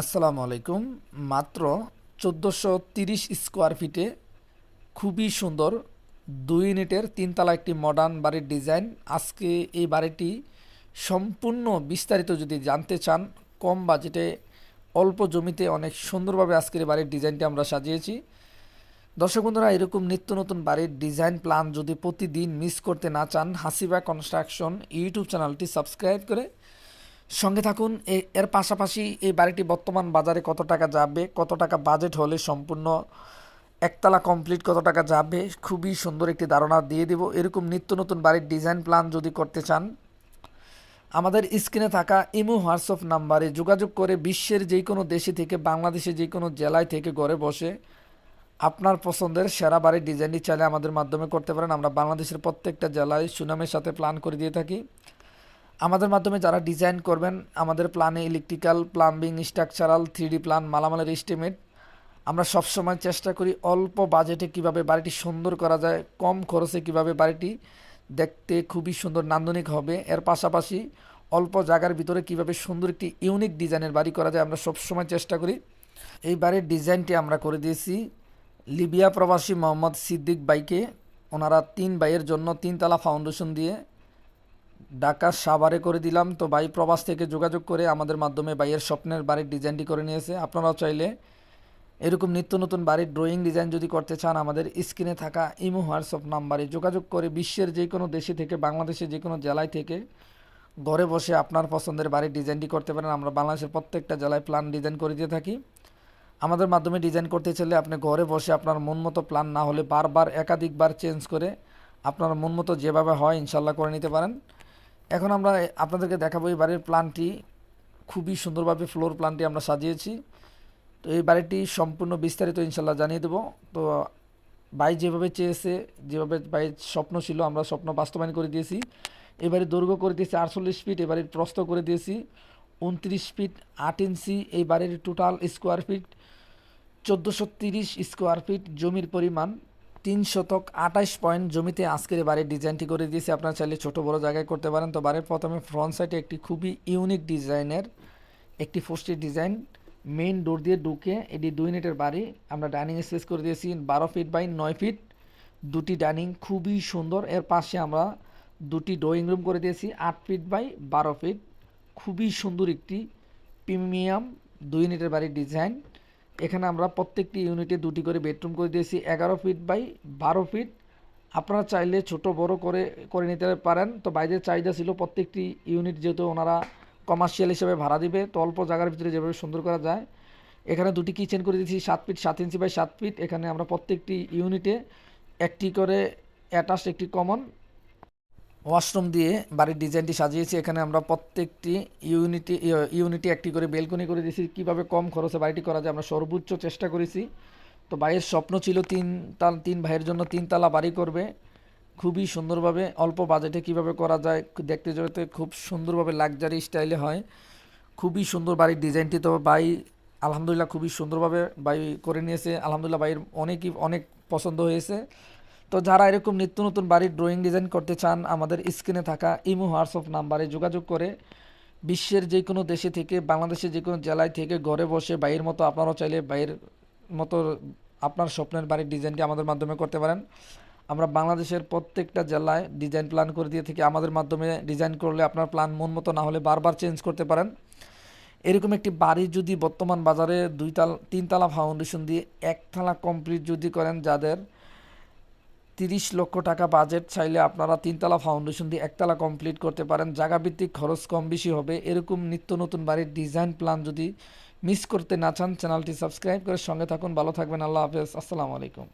আসসালামু আলাইকুম। মাত্র চোদ্দোশো তিরিশ স্কোয়ার ফিটে খুবই সুন্দর দুই ইউনিটের তিনতলা একটি মডার্ন বাড়ির ডিজাইন আজকে এই বাড়িটি সম্পূর্ণ বিস্তারিত যদি জানতে চান, কম বাজেটে অল্প জমিতে অনেক সুন্দরভাবে আজকের এই বাড়ির ডিজাইনটি আমরা সাজিয়েছি। দর্শক বন্ধুরা, এরকম নিত্য নতুন বাড়ির ডিজাইন প্ল্যান যদি প্রতিদিন মিস করতে না চান, হাসিবা কনস্ট্রাকশন ইউটিউব চ্যানেলটি সাবস্ক্রাইব করে সঙ্গে থাকুন এর পাশাপাশি এই বাড়িটি বর্তমান বাজারে কত টাকা যাবে, কত টাকা বাজেট হলে সম্পূর্ণ একতলা কমপ্লিট কত টাকা যাবে, খুবই সুন্দর একটি ধারণা দিয়ে দেব। এরকম নিত্য নতুন বাড়ির ডিজাইন প্ল্যান যদি করতে চান, আমাদের স্ক্রিনে থাকা ইমো, হোয়াটসঅ্যাপ নাম্বারে যোগাযোগ করে বিশ্বের যে কোনো দেশে থেকে বাংলাদেশে যে কোনো জেলায় থেকে ঘরে বসে আপনার পছন্দের সেরা বাড়ির ডিজাইনটি চাইলে আমাদের মাধ্যমে করতে পারেন। আমরা বাংলাদেশের প্রত্যেকটা জেলায় সুনামের সাথে প্ল্যান করে দিয়ে থাকি। আমাদের মাধ্যমে যারা ডিজাইন করবেন, আমাদের প্ল্যানে electrical plumbing structural three plan মালামালের estimate আমরা সবসময় চেষ্টা করি অল্প বাজেটে কীভাবে বাড়িটি সুন্দর করা যায়, কম খরচে কীভাবে বাড়িটি দেখতে খুবই সুন্দর, নান্দনিক হবে। এর পাশাপাশি অল্প জায়গার ভিতরে কীভাবে সুন্দর একটি ইউনিক ডিজাইনের বাড়ি করা যায়, আমরা সবসময় চেষ্টা করি। এই বাড়ির ডিজাইনটি আমরা করে দিয়েছি লিবিয়া প্রবাসী মোহাম্মদ সিদ্দিক বাইকে ওনারা তিন বাইয়ের জন্য তিনতলা ফাউন্ডেশন দিয়ে ঢাকা সাভারে করে দিলাম। তো বাই প্রবাস থেকে যোগাযোগ করে আমাদের মাধ্যমে বাইয়ের স্বপ্নের বাড়ির ডিজাইনটি করে নিয়েছে। আপনারাও চাইলে এরকম নিত্য নতুন বাড়ির ড্রয়িং ডিজাইন যদি করতে চান, আমাদের স্ক্রিনে থাকা ইমো, হোয়াটসঅ্যাপ নাম্বারে যোগাযোগ করে বিশ্বের যে কোনো দেশে থেকে, বাংলাদেশের যে কোনো জেলায় থেকে ঘরে বসে আপনার পছন্দের বাড়ির ডিজাইনটি করতে পারেন। আমরা বাংলাদেশের প্রত্যেকটা জেলায় প্ল্যান ডিজাইন করে দিয়ে থাকি। আমাদের মাধ্যমে ডিজাইন করতে চাইলে আপনি ঘরে বসে আপনার মন মতো প্ল্যান না হলে বারবার একাধিকবার চেঞ্জ করে আপনার মন মতো যেভাবে হয় ইনশাল্লাহ করে নিতে পারেন। এখন আমরা আপনাদেরকে দেখাবো এই বাড়ির প্ল্যানটি খুবই সুন্দরভাবে ফ্লোর প্ল্যানটি আমরা সাজিয়েছি। তো এই বাড়িটি সম্পূর্ণ বিস্তারিত ইনশাল্লাহ জানিয়ে দেবো। তো ভাই যেভাবে চেয়েছে, যেভাবে ভাইয়ের স্বপ্ন ছিল, আমরা স্বপ্ন বাস্তবায়ন করে দিয়েছি। এবারে দৈর্ঘ্য করে দিয়েছি আটচল্লিশ ফিট এবারে প্রস্থ করে দিয়েছি উনত্রিশ ফিট, আট ইঞ্চি, এই বাড়ির টোটাল স্কোয়ার ফিট চোদ্দোশো তিরিশ স্কোয়ার ফিট জমির পরিমাণ। তিন শতক আঠাশ পয়েন্ট জমিতে আজকের বাড়ির ডিজাইনটি করে দিয়েছি। আপনারা চাইলে ছোট বড় জায়গায় করতে পারেন। তো বাড়ির প্রথমে ফ্রন্ট সাইডে একটি খুবই ইউনিক ডিজাইনের একটি ফোস্টের ডিজাইন মেইন ডোর দিয়ে ঢুকে এটি দুই ইউনিটের বাড়ি। আমরা ডাইনিং স্পেস করে দিয়েছি, বারো ফিট বাই নয় ফিট দুটি ডাইনিং খুবই সুন্দর। এর পাশে আমরা দুটি ড্রয়িং রুম করে দিয়েছি, আট ফিট বাই বারো ফিট খুবই সুন্দর একটি প্রিমিয়াম দুই ইউনিটের বাড়ির ডিজাইন এখানে আমরা প্রত্যেকটি ইউনিটে দুটি করে বেডরুম করে দিয়েছি, এগারো ফিট বাই বারো ফিট। আপনারা চাইলে ছোট, বড় করে করে নিতে পারেন। তো বাইরের চাহিদা ছিল প্রত্যেকটি ইউনিট যেহেতু ওনারা কমার্শিয়াল হিসেবে ভাড়া দিবে, তো অল্প জায়গার ভিতরে যেভাবে সুন্দর করা যায়। এখানে দুটি কিচেন করে দিয়েছি, সাত ফিট, সাত ইঞ্চি বাই সাত ফিট। এখানে আমরা প্রত্যেকটি ইউনিটে একটি করে অ্যাটাচ একটি কমন ওয়াশরুম দিয়ে বাড়ির ডিজাইনটি সাজিয়েছি। এখানে আমরা প্রত্যেকটি ইউনিটি ইউনিটি একটি করে বেলকনি করে দিয়েছি। কীভাবে কম খরচে বাড়িটি করা যায় আমরা সর্বোচ্চ চেষ্টা করেছি। তো ভাইয়ের স্বপ্ন ছিল তিন তাল, তিন ভাইয়ের জন্য তিনতলা বাড়ি করবে। খুবই সুন্দরভাবে অল্প বাজেটে কীভাবে করা যায় দেখতে যেতে খুব সুন্দরভাবে লাক্সারি স্টাইলে হয়। খুবই সুন্দর বাড়ির ডিজাইনটি তো ভাই আলহামদুলিল্লাহ খুবই সুন্দরভাবে বাই করে নিয়েছে। আলহামদুলিল্লাহ ভাইয়ের অনেকই, অনেক পছন্দ হয়েছে। তো যারা এরকম নিত্য নতুন বাড়ির ড্রয়িং ডিজাইন করতে চান, আমাদের স্ক্রিনে থাকা ইমো হোয়াটসঅ্যাপ নাম্বারে যোগাযোগ করে বিশ্বের যে কোনো দেশে থেকে, বাংলাদেশের যে কোনো জেলায় থেকে ঘরে বসে বাইরের মতো আপনারাও চাইলে বাইরের মতো আপনার স্বপ্নের বাড়ির ডিজাইনটি আমাদের মাধ্যমে করতে পারেন। আমরা বাংলাদেশের প্রত্যেকটা জেলায় ডিজাইন প্ল্যান করে দিয়ে থেকে আমাদের মাধ্যমে ডিজাইন করলে আপনার প্ল্যান মন মতো না হলে বারবার চেঞ্জ করতে পারেন। এরকম একটি বাড়ি যদি বর্তমান বাজারে দুই তাল তিনতলা ফাউন্ডেশন দিয়ে একতলা কমপ্লিট যদি করেন যাদের তিরিশ লক্ষ টাকা বাজেট চাইলে আপনারা তিনতলা ফাউন্ডেশন দিয়ে একতলা কমপ্লিট করতে পারেন। জায়গাভিত্তিক খরচ কম বেশি হবে। এরকম নিত্য নতুন বাড়ির ডিজাইন প্ল্যান যদি মিস করতে না চান চ্যানেলটি সাবস্ক্রাইব করে সঙ্গে থাকুন। ভালো থাকবেন। আল্লাহ হাফেজ। আসসালামু আলাইকুম।